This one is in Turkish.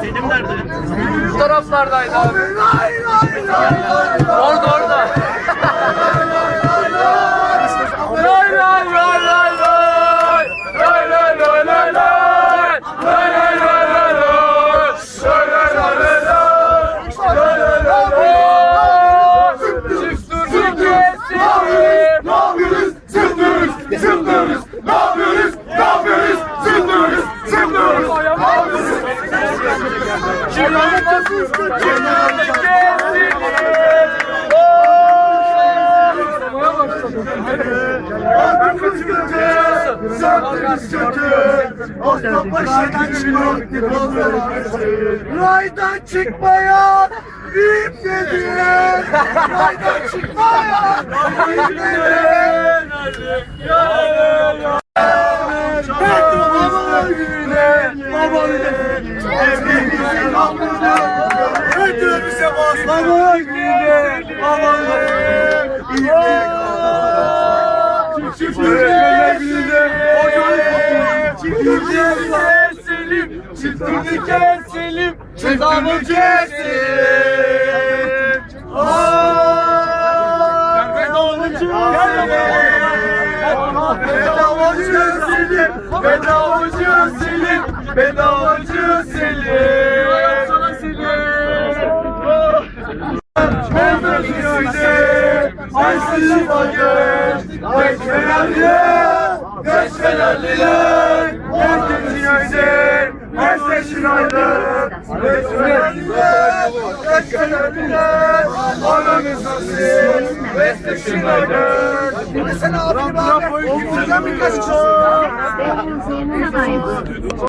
Selim nerede? Bu taraflardaydı abi. Orada orada. Lay lay Zıplıyoruz. Ne yapıyoruz? Ne yapıyoruz? Zıplıyoruz, zıplıyoruz. Ne yapıyoruz? Çıkmaya, raydan çıkmaya ip dedin. Raydan çıkmaya ip dedin. Evliliğin alnını, ödümüze bas. Baba gününe, baba gününe. Çiftlik gününe, Çiftlik Selim, çiftlik Selim, çiftlik Selim. Bedavacı Selim, bedavacı Selim, bedavacı Selim. Sana Selim. Ay Selim Akın, Geç Fenerliler, Geç Fenerliler, Herkesin aydın, herkesin aydın, Geç Fenerliler, Geç Fenerliler, Ananız nasıl, Besteşin aydın. Mesela abi, abi, birkaç kişi.